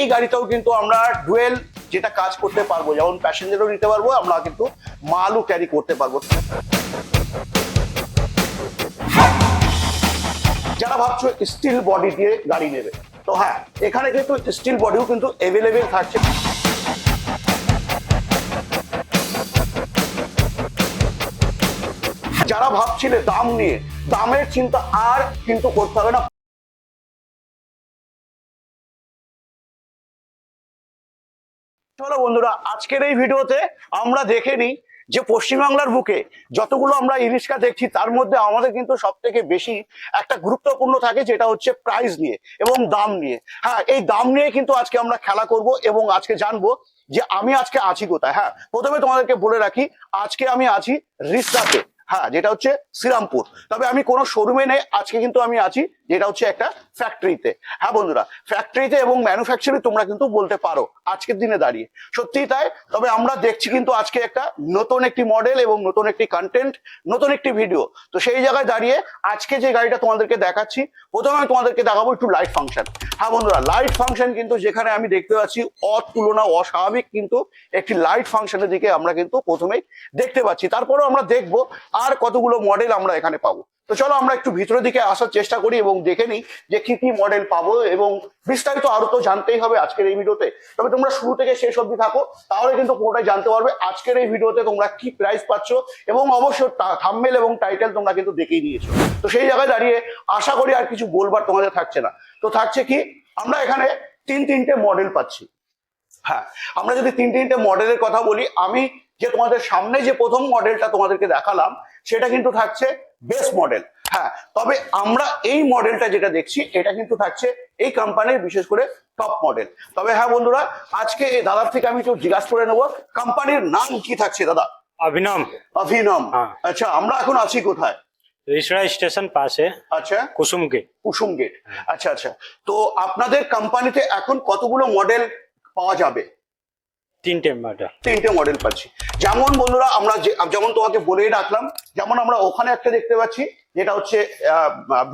এই গাড়িটাও কিন্তু আমরা ডুয়েল যেটা কাজ করতে পারব, যেমন প্যাসেঞ্জারও নিতে পারব, আমরা কিন্তু মালও ক্যারি করতে পারব। যারা ভাবছ স্টিল বডি দিয়ে গাড়ি নেবে, তো হ্যাঁ এখানে কিন্তু স্টিল বডিও কিন্তু অ্যাভেলেবেল থাকছে। যারা ভাবছিলে দাম নিয়ে, দামের চিন্তা আর কিন্তু করতে হবে না চলো বন্ধুরা, আজকের এই ভিডিওতে আমরা দেখে নিই যে পশ্চিমবাংলার বুকে যতগুলো আমরা ইরিস্কা দেখছি, তার মধ্যে আমাদের কিন্তু সব থেকে বেশি একটা গুরুত্বপূর্ণ থাকে যেটা হচ্ছে প্রাইস নিয়ে এবং দাম নিয়ে। হ্যাঁ এই দাম নিয়ে কিন্তু আজকে আমরা খেলা করব এবং আজকে জানব যে আমি আজকে আছি কোথায়। হ্যাঁ প্রথমে তোমাদেরকে বলে রাখি, আজকে আমি আছি রিস্তাতে হ্যাঁ যেটা হচ্ছে শ্রীরামপুর। তবে আমি কোনো শোরুমে নেই, আজকে কিন্তু আমি আছি, যেটা হচ্ছে একটা ফ্যাক্টরিতে হ্যাঁ বন্ধুরা ফ্যাক্টরিতে এবং ম্যানুফ্যাকচারে তোমরা কিন্তু বলতে পারো, আজকের দিনে দাঁড়িয়ে। সত্যিই তাই, তবে আমরা দেখছি কিন্তু আজকে একটা নতুন একটি মডেল এবং নতুন একটি কন্টেন্ট নতুন একটি ভিডিও তো সেই জায়গায় দাঁড়িয়ে আজকে যে গাড়িটা তোমাদেরকে দেখাচ্ছি, প্রথমে আমি তোমাদেরকে দেখাবো একটু লাইট ফাংশন হ্যাঁ বন্ধুরা লাইট ফাংশন কিন্তু যেখানে আমি দেখতে পাচ্ছি, অতুলনা, অস্বাভাবিক কিন্তু একটি লাইট ফাংশনের দিকে আমরা কিন্তু প্রথমেই দেখতে পাচ্ছি। তারপরেও আমরা দেখব আর কতগুলো মডেল আমরা এখানে পাবো। তো চলো আমরা একটু ভিতরের দিকে আসার চেষ্টা করি এবং দেখে নিই যে কি কি মডেল পাবো এবং বিস্তারিত আরও তো জানতেই হবে আজকের এই ভিডিওতে। তবে তোমরা শুরু থেকে শেষ অবধি থাকো, তাহলে কিন্তু পুরোটাই জানতে পারবে আজকের এই ভিডিওতে তোমরা কি প্রাইস পাচ্ছ এবং অবশ্যই থাম্বেল এবং টাইটেল তোমরা কিন্তু দেখেই নিয়েছো। তো সেই জায়গায় দাঁড়িয়ে আশা করি আর কিছু বলবার তোমাদের থাকছে না। তো থাকছে কি, আমরা এখানে তিন তিনটে মডেল পাচ্ছি। হ্যাঁ আমরা যদি তিন তিনটে মডেলের কথা বলি, আমি যে তোমাদের সামনে যে প্রথম মডেলটা তোমাদেরকে দেখালাম সেটা কিন্তু থাকছে বেস মডেল হ্যাঁ তবে আমরা এই মডেলটা যেটা দেখছি এটা কিন্তু থাকছে এই কোম্পানির বিশেষ করে টপ মডেল তবে হ্যাঁ বন্ধুরা আজকে এই দাদার থেকে আমি একটু জিজ্ঞাসা করে নেব কোম্পানির নাম কি থাকছে দাদা? অভিনম। অভিনম। হ্যাঁ। আচ্ছা আমরা এখন আছি কোথায়? স্টেশন পাশে। আচ্ছা। কুসুম গেট কুসুম গেট আচ্ছা আচ্ছা। তো আপনাদের কোম্পানিতে এখন কতগুলো মডেল পাওয়া যাবে? তিনটে মডেল তিনটে মডেল পাচ্ছি। যেমন বন্ধুরা, আমরা যেমন তোমাকে বলেই রাখলাম, যেমন আমরা ওখানে একটা দেখতে পাচ্ছি, যেটা হচ্ছে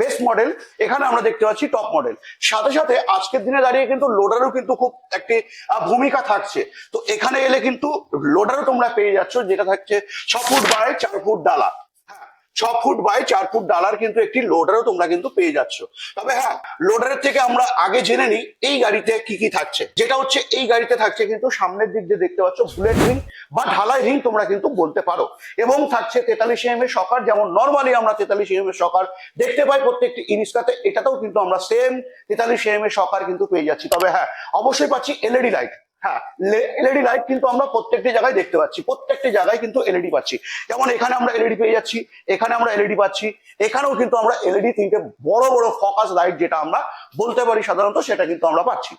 বেস্ট মডেল এখানে আমরা দেখতে পাচ্ছি টপ মডেল সাথে সাথে আজকের দিনে দাঁড়িয়ে কিন্তু লোডারও কিন্তু খুব একটি ভূমিকা থাকছে। তো এখানে এলে কিন্তু লোডারও তোমরা পেয়ে যাচ্ছ, যেটা থাকছে ছ ফুট বাই চার ফুট ডালা। ছ ফুট বাই চার ফুট ডালার কিন্তু একটি লোডারও তোমরা কিন্তু পেয়ে যাচ্ছ। তবে হ্যাঁ লোডারের থেকে আমরা আগে জেনে নিই, এই গাড়িতে কি কি থাকছে। যেটা হচ্ছে, এই গাড়িতে থাকছে কিন্তু সামনের দিক দিয়ে দেখতে পাচ্ছ বুলেট রিং বা ঢালাই রিং তোমরা কিন্তু বলতে পারো। এবং থাকছে তেতাল্লিশ এম এর সকার, যেমন নর্মালি আমরা তেতাল্লিশ এম এর সকার দেখতে পাই প্রত্যেকটি ইনিস্কাতে এটাতেও কিন্তু আমরা সেম তেতাল্লিশ এম এর সকার কিন্তু পেয়ে যাচ্ছি। তবে হ্যাঁ অবশ্যই পাচ্ছি এলইডি লাইট হ্যাঁ এলইডি লাইট কিন্তু আমরা প্রত্যেকটি জায়গায় দেখতে পাচ্ছি, প্রত্যেকটি জায়গায় কিন্তু এলইডি পাচ্ছি। যেমন এখানে আমরা এলইডি পেয়ে যাচ্ছি, এখানে আমরা এলইডি পাচ্ছি, এখানেও কিন্তু আমরা এলইডি তিনটে বড় বড় ফোকাস লাইট যেটা আমরা বলতে পারি সাধারণত, সেটা কিন্তু আমরা পাচ্ছি।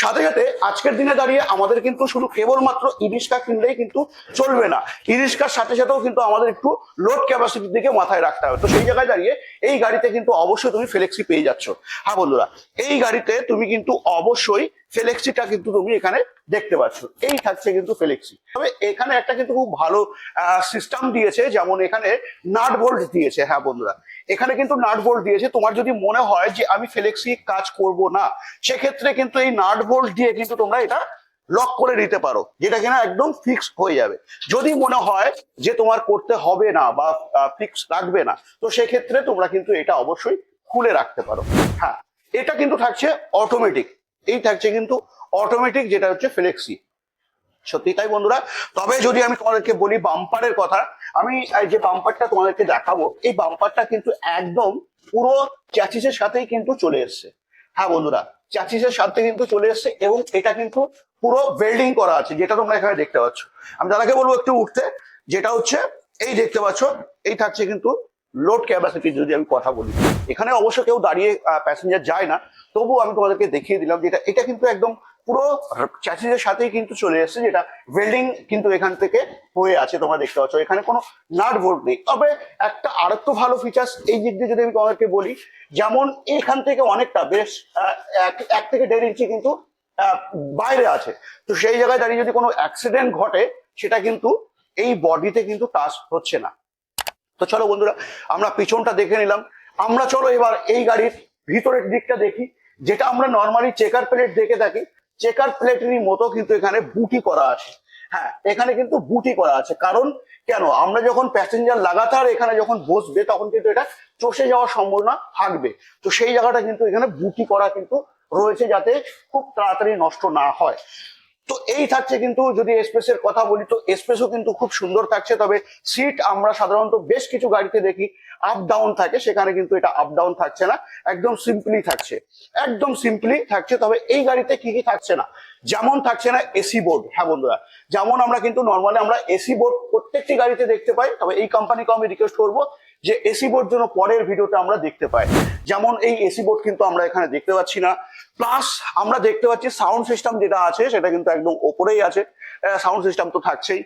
সাথে সাথে আজকের দিনে দাঁড়িয়ে আমাদের কিন্তু শুধু কেবলমাত্র ইরিস্কা কিনলেই কিন্তু চলবে না। ইরিস্কার সাথে সাথেও কিন্তু আমাদের একটু লোড ক্যাপাসিটির দিকে মাথায় রাখতে হবে। তো সেই জায়গায় দাঁড়িয়ে এই গাড়িতে কিন্তু অবশ্যই তুমি ফ্লেক্সি পেয়ে যাচ্ছ। হ্যাঁ বন্ধুরা, এই গাড়িতে তুমি কিন্তু অবশ্যই ফ্লেক্সিটা কিন্তু তুমি এখানে দেখতে পাচ্ছ। এই থাকছে কিন্তু ফ্লেক্সি তবে এখানে একটা কিন্তু খুব ভালো সিস্টেম দিয়েছে, যেমন এখানে নাট বোল্ট দিয়েছে। হ্যাঁ বন্ধুরা, এখানে কিন্তু নাট বোল্ট দিয়েছে। তোমার যদি মনে হয় যে আমি ফ্লেক্সি কাজ করব না, সেক্ষেত্রে কিন্তু এই নাট বোল্ট দিয়ে কিন্তু তোমরা এটা লক করে নিতে পারো, যেটা কিনা একদম ফিক্স হয়ে যাবে। যদি মনে হয় যে তোমার করতে হবে না বা ফিক্স রাখবে না, তো সেক্ষেত্রে তোমরা কিন্তু এটা অবশ্যই খুলে রাখতে পারো। হ্যাঁ এটা কিন্তু থাকছে অটোমেটিক এই থাকছে কিন্তু অটোমেটিক যেটা হচ্ছে ফ্লেক্সি সত্যি তাই বন্ধুরা? তবে যদি আমি তোমাদেরকে বলি বাম্পারের কথা, আমি যে বাম্পারটা তোমাদেরকে দেখাবো, এই বাম্পারটা কিন্তু একদম পুরো চ্যাচিসের সাথেই কিন্তু চলে এসছে। হ্যাঁ বন্ধুরা চ্যাচিসের সাথে কিন্তু চলে এসছে এবং এটা কিন্তু পুরো ওয়েল্ডিং করা আছে, যেটা তোমরা এখানে দেখতে পাচ্ছ। আমি দাদাকে বলব একটু উঠতে, যেটা হচ্ছে, এই দেখতে পাচ্ছ, এই থাকছে কিন্তু লোড ক্যাপাসিটি যদি আমি কথা বলি। এখানে অবশ্য কেউ দাঁড়িয়ে প্যাসেঞ্জার যায় না। তবু আমি তোমাদেরকে দেখিয়ে দিলাম যেটা এটা কিন্তু একদম পুরো চ্যাসিসের সাথেই কিন্তু চলে এসেছে, যেটা ওয়েল্ডিং কিন্তু এখান থেকে হয়ে আছে, তোমরা দেখতে পাচ্ছ। এখানে কোনো নাট বোল্ট নেই। তবে একটা আরেকটু ভালো ফিচার্স এই দিক দিয়ে যদি আমি তোমাদেরকে বলি, যেমন এখান থেকে অনেকটা বেশ এক- থেকে দেড় ইঞ্চি কিন্তু বাইরে আছে। তো সেই জায়গায় দাঁড়িয়ে যদি কোনো অ্যাক্সিডেন্ট ঘটে, সেটা কিন্তু এই বডিতে কিন্তু টাচ হচ্ছে না। তো চলো বন্ধুরা, আমরা পিছনটা দেখে নিলাম। আমরা চলো এবার এই গাড়ির ভিতরের দিকটা দেখি। যেটা আমরা নর্মালি চেকার প্লেট দেখে থাকি। চেকার প্লেটেরই মতো কিন্তু এখানে বুটি করা আছে। হ্যাঁ এখানে কিন্তু বুটি করা আছে। কারণ কেন? আমরা যখন প্যাসেঞ্জার লাগাতার এখানে যখন বসবে, তখন কিন্তু এটা চষে যাওয়ার সম্ভাবনা থাকবে। তো সেই জায়গাটা কিন্তু এখানে বুটি করা কিন্তু রয়েছে যাতে খুব তাড়াতাড়ি নষ্ট না হয়। তো এই থাকছে কিন্তু যদি এক্সপ্রেসের কথা বলি, তো এক্সপ্রেসও কিন্তু খুব সুন্দর থাকছে। তবে সিট আমরা সাধারণত বেশ কিছু গাড়িতে দেখি আপ ডাউন থাকে। সেখানে কিন্তু এটা আপ ডাউন থাকছে না। একদম সিম্পলি থাকছে। একদম সিম্পলি থাকছে। তবে এই গাড়িতে কি কি থাকছে না? যেমন থাকছে না এসি বোর্ড হ্যাঁ বন্ধুরা, যেমন আমরা কিন্তু নর্মালি আমরা এসি বোর্ড প্রত্যেকটি গাড়িতে দেখতে পাই। তবে এই কোম্পানিকে আমি রিকোয়েস্ট করব যে এসি বোর্ড জন্য পরের ভিডিওটা আমরা দেখতে পাই। যেমন এই এসি বোর্ড কিন্তু আমরা এখানে দেখতে পাচ্ছি না। প্লাস আমরা দেখতে পাচ্ছি সাউন্ড সিস্টেম যেটা আছে, সেটা কিন্তু একদম ওপরেই আছে। সাউন্ড সিস্টেম তো থাকছেই।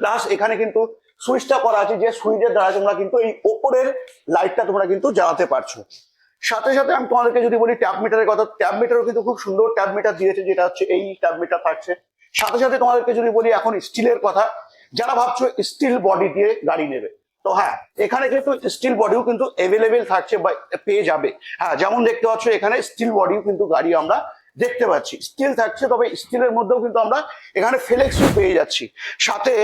প্লাস এখানে কিন্তু সুইচটা করা আছে যে সুইচের দ্বারা তোমরা কিন্তু এই ওপরের লাইটটা তোমরা কিন্তু জ্বালাতে পারছ। সাথে সাথে আমি তোমাদেরকে যদি বলি ট্যাপ মিটারের কথা, ট্যাপ মিটারও কিন্তু খুব সুন্দর ট্যাপ মিটার দিয়েছে, যেটা হচ্ছে এই ট্যাপ মিটার থাকছে। সাথে সাথে তোমাদেরকে যদি বলি এখন স্টিলের কথা, যারা ভাবছ স্টিল বডি দিয়ে গাড়ি নেবে তো হ্যাঁ এখানে কিন্তু স্টিল বডিও কিন্তু অ্যাভেলেবেল থাকছে বা পেয়ে যাবে। হ্যাঁ যেমন দেখতে পাচ্ছ, এখানে স্টিল বডিও কিন্তু গাড়ি আমরা দেখতে পাচ্ছি। স্টিল থাকছে, তবে স্টিলের মধ্যেও কিন্তু আমরা এখানে ফ্লেক্সও পেয়ে যাচ্ছি। সাথে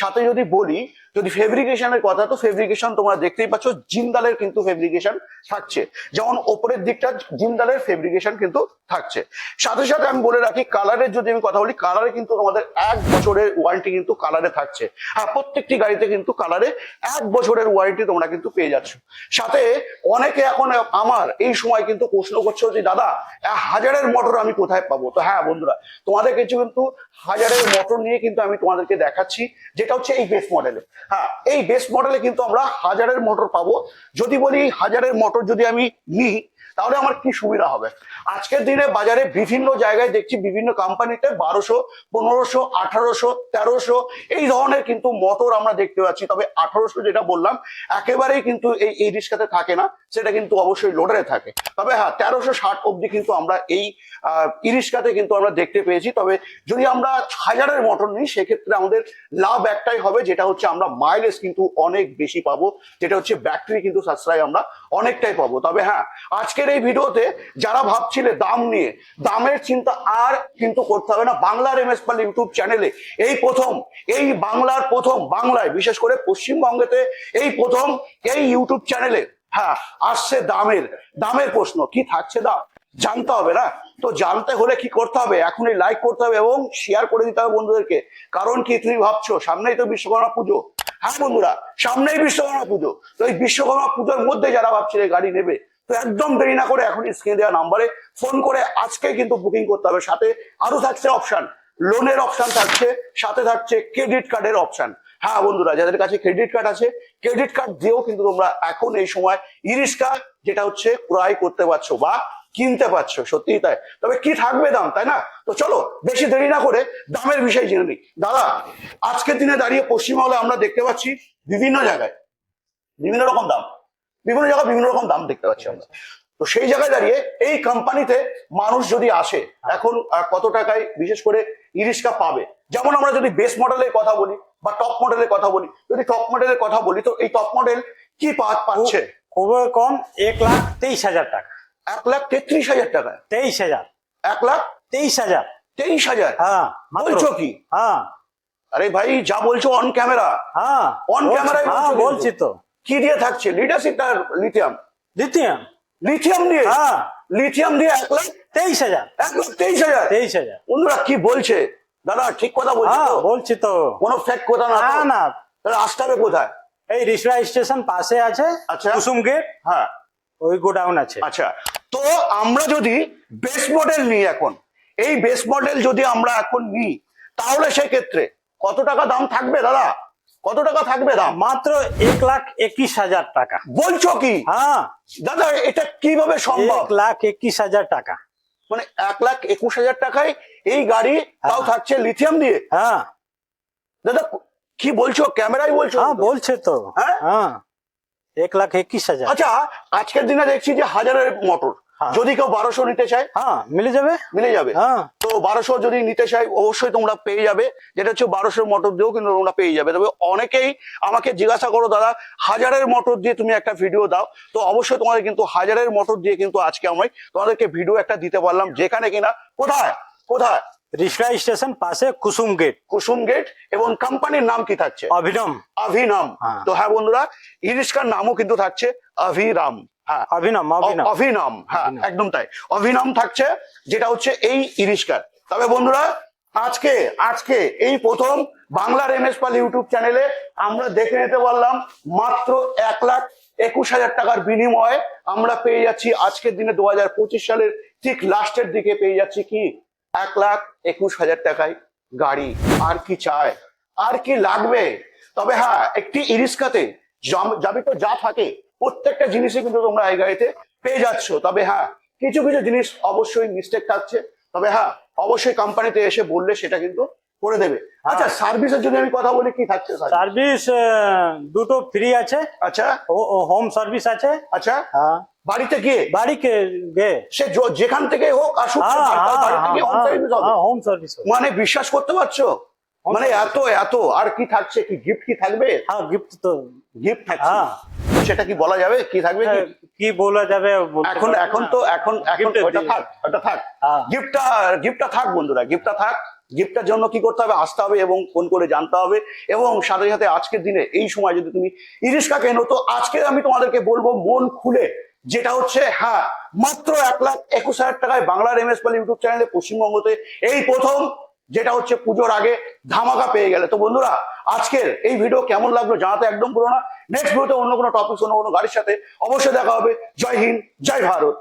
সাথে যদি বলি যদি ফেব্রিকেশনের কথা, তো ফেব্রিকেশন তোমরা দেখতেই পাচ্ছ জিন্দালের কিন্তু ফেব্রিকেশন থাকছে। যেমন ওপরের দিকটা জিন্দালের ফেব্রিকেশন কিন্তু থাকছে। সাথে সাথে আমি বলে রাখি কালারের যদি আমি কথা বলি কালারে কিন্তু তোমাদের এক বছরের ওয়ারেন্টি কিন্তু কালারে থাকছে। হ্যাঁ প্রত্যেকটি গাড়িতে কিন্তু কালারে এক বছরের ওয়ারেন্টি তোমরা কিন্তু পেয়ে যাচ্ছ। সাথে অনেকে এখন আমার এই সময় কিন্তু প্রশ্ন করছ, যে দাদা হাজারের মোটর আমি কোথায় পাবো? তো হ্যাঁ বন্ধুরা তোমাদের কিছু কিন্তু হাজারের মোটর নিয়ে কিন্তু আমি তোমাদেরকে দেখাচ্ছি, যেটা হচ্ছে এই বেস মডেলে হ্যাঁ এই বেস্ট মডেলে কিন্তু আমরা হাজারের মোটর পাবো। যদি বলি হাজারের মোটর যদি আমি নিই তাহলে আমার কি সুবিধা হবে? আজকের দিনে বাজারে বিভিন্ন জায়গায় দেখছি বিভিন্ন কোম্পানিতে বারোশো, পনেরোশো, আঠারোশো, তেরোশো, এই ধরনের কিন্তু মোটর আমরা দেখতে পাচ্ছি। তবে আঠারোশো যেটা বললাম, একেবারেই কিন্তু এই এই রিক্সাতে থাকে না, সেটা কিন্তু অবশ্যই লোডারে থাকে। তবে হ্যাঁ তেরোশো ষাট অব্দি কিন্তু আমরা এই ই রিক্সাতে কিন্তু আমরা দেখতে পেয়েছি। তবে যদি আমরা হাজারের মোটর নিই, সেক্ষেত্রে আমাদের লাভ একটাই হবে, যেটা হচ্ছে আমরা মাইলেজ কিন্তু অনেক বেশি পাবো, যেটা হচ্ছে ব্যাটারি কিন্তু সাশ্রয় আমরা অনেকটাই পাবো। তবে হ্যাঁ আজকের এই ভিডিওতে যারা ভাবছিলে দাম নিয়ে, দামের চিন্তা আর কিন্তু করতে হবে না বাংলার এম এস পাল ইউটিউব চ্যানেলে এই প্রথম, এই বাংলার প্রথম, বাংলায়, বিশেষ করে পশ্চিমবঙ্গেতে এই প্রথম, এই ইউটিউব চ্যানেলে হ্যাঁ আসছে দামের দামের প্রশ্ন। কি থাকছে দাম? জানতে হবে না? তো জানতে হলে কি করতে হবে? এখনই লাইক করতে হবে এবং শেয়ার করে দিতে হবে বন্ধুদেরকে। কারণ কি তুমি ভাবছ, সামনেই তো বিশ্বকর্মা পুজো। হ্যাঁ বন্ধুরা, সামনেই বিশ্বকর্মা পুজো। তো এই বিশ্বকর্মা পুজোর মধ্যে যারা ভাবছিলে গাড়ি নেবে তো একদম দেরি না করে এখন স্ক্রিনে দেওয়া নাম্বারে ফোন করে আজকে কিন্তু বুকিং করতে হবে। সাথে আরও থাকছে অপশন লোনের অপশন থাকছে, সাথে থাকছে ক্রেডিট কার্ডের অপশন হ্যাঁ বন্ধুরা, যাদের কাছে ক্রেডিট কার্ড আছে ক্রেডিট কার্ড দিয়েও কিন্তু তোমরা এখন এই সময় ইরিস্কা যেটা হচ্ছে ক্রয় করতে পারছ বা কিনতে পারছ, সত্যিই তাই। তবে কি থাকবে দাম, তাই না? তো চলো, বেশি দেরি না করে দামের বিষয় জেনে নিই। দাদা, আজকের দিনে দাঁড়িয়ে পশ্চিমবঙ্গে আমরা দেখতে পাচ্ছি বিভিন্ন জায়গায় বিভিন্ন রকম দাম। বিভিন্ন জায়গায় বিভিন্ন রকম দাম দেখতে পাচ্ছি আমরা। তো সেই জায়গায় দাঁড়িয়ে এই কোম্পানিতে মানুষ যদি আসে এখন কত টাকায় বিশেষ করে ইরিস্কা পাবে? যেমন আমরা যদি বেস মডেলের কথা বলি বা টপ মডেলের কথা বলি যদি টপ মডেলের কথা বলি তো এই টপ মডেল কি পাচ্ছে? খুবই কম এক লাখ তেইশ হাজার টাকা। এক লাখ তেত্রিশ হাজার টাকা। তেইশ হাজার। এক লাখ তেইশ হাজার। তেইশ হাজার? হ্যাঁ বলছো কি? হ্যাঁ। আরে ভাই যা বলছো অন ক্যামেরা হ্যাঁ অন হ্যাঁ বলছো বলছি তো। কি দিয়ে থাকছে? লিডারশিপ আর লিথিয়াম দ্বিতীয় লিথিয়াম দিয়ে? হ্যাঁ। লিথিয়াম দিয়ে এক লাখ তেইশ হাজার। এক লাখ তেইশ হাজার। তেইশ হাজার। বন্ধুরা কি বলছে? দাদা ঠিক কথা বলছে হ্যাঁ? বলছি তো। কোনো ফ্যাক্ট কথা না? না না। তাহলে আসতে হবে কোথায়? এই রিসরা স্টেশন পাশে আছে আচ্ছা। কুসুম গেট হ্যাঁ। ওই গোডাউন আছে। আচ্ছা। তো আমরা যদি বেস মডেল নিই এখন এই বেস মডেল যদি আমরা এখন নিই তাহলে সেক্ষেত্রে কত টাকা দাম থাকবে দাদা? কত টাকা থাকবে দাম? মাত্র এক লাখ একিশ হাজার টাকা। বলছো কি? হ্যাঁ। দাদা এটা কীভাবে সম্ভব? এক লাখ একিশ হাজার টাকা। মানে এক লাখ একুশ হাজার টাকায় এই গাড়ি তাও থাকছে লিথিয়াম দিয়ে? হ্যাঁ। দাদা কি বলছো? ক্যামেরাই বলছো? হ্যাঁ বলছে তো। হ্যাঁ? হ্যাঁ। এক লাখ একিশ হাজার। আচ্ছা আজকের দিনে দেখছি যে হাজারের মোটর হ্যাঁ। যদি কেউ বারোশো নিতে চায় হ্যাঁ মিলে যাবে। মিলে যাবে। হ্যাঁ। তো বারোশো যদি নিতে চাই অবশ্যই তোমরা পেয়ে যাবে। যেটা হচ্ছে বারোশো মোটর দিয়েও কিন্তু তোমরা পেয়ে যাবে। তবে অনেকেই আমাকে জিজ্ঞাসা করো দাদা হাজারের মোটর দিয়ে তুমি একটা ভিডিও দাও? তো অবশ্যই তোমাদের কিন্তু হাজারের মোটর দিয়ে কিন্তু আজকে আমি তোমাদেরকে ভিডিও একটা দিতে পারলাম যেখানে কিনা কোথায়? কোথায়? রিসরা স্টেশন পাশে কুসুম গেট কুসুম গেট এবং কোম্পানির নাম কি থাকছে? অভিনম। অভিনম। হ্যাঁ। তো হ্যাঁ বন্ধুরা ইরিস্কার নামও কিন্তু থাকছে অভিরাম। হ্যাঁ। অভিনম অভিনম। হ্যাঁ একদম তাই। অভিনম থাকছে যেটা হচ্ছে এই ইরিস্কার তবে বন্ধুরা আজকে আজকে এই প্রথম বাংলার এমএস পাল ইউটিউব চ্যানেলে আমরা দেখে নিতে পারলাম মাত্র এক লাখ একুশ হাজার টাকার বিনিময়ে আমরা পেয়ে যাচ্ছি আজকের দিনে দু হাজার পঁচিশ সালের ঠিক লাস্টের দিকে পেয়ে যাচ্ছি কি? এক লাখ একুশ হাজার টাকায় গাড়ি। আর কি চায় আর কি লাগবে? তবে হ্যাঁ একটি ইরিস্কাতে জাম- যাবতীয় যা থাকে প্রত্যেকটা জিনিসই কিন্তু তোমরা এই গাড়িতে পেয়ে যাচ্ছ। তবে হ্যাঁ কিছু কিছু জিনিস অবশ্যই মিস্টেক থাকছে। তবে হ্যাঁ অবশ্যই কোম্পানিতে এসে বললে সেটা কিন্তু করে দেবে। আচ্ছা সার্ভিসের যদি আমি কথা বলি কি থাকছে সার্ভিস দুটো ফ্রি আছে। আচ্ছা। হোম সার্ভিস আছে। আচ্ছা। হ্যাঁ। বাড়িতে গিয়ে? বাড়ি গিয়ে সে যেখান থেকে হোক আসুক সে হ্যাঁ বাড়িতে- বাড়িতে। হোম সার্ভিস মানে বিশ্বাস করতে পারছ? মানে এত এত আর কি থাকছে কি গিফট কি থাকবে? হ্যাঁ গিফট তো গিফট থাকছে। হ্যাঁ। সেটা কি বলা যাবে? কি থাকবে কি? কি বলা যাবে এখন এখন তো এখন এখন ওটা থাক ওটা থাক। হ্যাঁ। গিফটটা গিফটটা থাক বন্ধুরা গিফটটা থাক। গিফটটার জন্য কি করতে হবে? আসতে হবে এবং ফোন করে জানতে হবে। এবং সাথে সাথে আজকের দিনে এই সময় যদি তুমি ইরিশকা কেনো তো আজকে আমি তোমাদেরকে বলব মন খুলে। যেটা হচ্ছে হ্যাঁ মাত্র এক লাখ একুশ হাজার টাকায় বাংলার এম এস পাল ইউটিউব চ্যানেলে পশ্চিমবঙ্গতে এই প্রথম যেটা হচ্ছে পুজোর আগে ধামাকা পেয়ে গেলে। তো বন্ধুরা, আজকের এই ভিডিও কেমন লাগল জানাতে একদম পুরো না। নেক্সট ভিডিওতে অন্য কোনো টপিক অন্য কোনো গাড়ির সাথে অবশ্যই দেখা হবে। জয় হিন্দ, জয় ভারত।